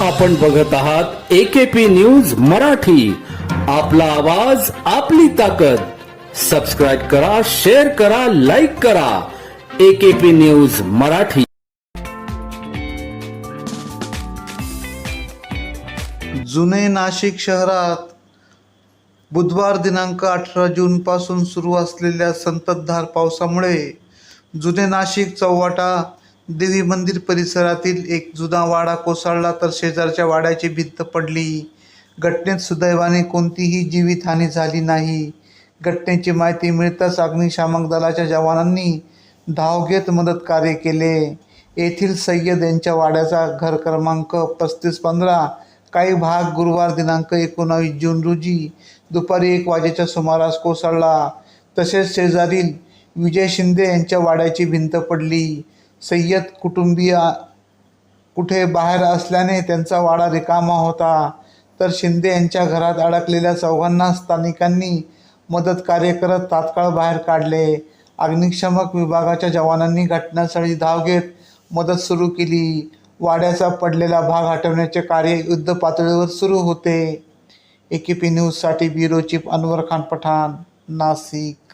आपण बघत आहात एकेपी न्यूज मराठी. आपला आवाज आपली ताकद. सबस्क्राईब करा शेअर करा लाईक करा. AKP news Marathi. जुने नाशिक शहरात बुधवार दिनांक अठरा जूनपासून सुरू असलेल्या संततधार पावसामुळे जुने नाशिक चौवाटा देवी मंदिर परिसरातील एक जुना वाडा कोसळला तर शेजारच्या वाड्याची भिंत पडली. घटनेत सुदैवाने कोणतीही जीवितहानी झाली नाही. घटनेची माहिती मिळताच अग्निशामक दलाच्या जवानांनी धाव घेत मदत कार्य केले. येथील सय्यद यांच्या वाड्याचा घर क्रमांक पस्तीस पंधरा काही भाग गुरुवार दिनांक एकोणावीस जून रोजी दुपारी एक वाजेच्या सुमारास कोसळला. तसेच शेजारील विजय शिंदे यांच्या वाड्याची भिंत पडली. सय्यद कुटुंबीय कुठे बाहेर असल्याने त्यांचा वाडा रिकामा होता. तर शिंदे यांच्या घरात अडकलेल्या चौघांना स्थानिकांनी मदत कार्य करत तात्काळ बाहेर काढले. अग्निशमक विभागाच्या जवानांनी घटनास्थळी धाव घेत मदत सुरू केली. वाड्याचा पडलेला भाग हटवण्याचे कार्य युद्ध पातळीवर सुरू होते. ए के पी न्यूजसाठी ब्युरो चीफ अनवर खान पठाण नाशिक.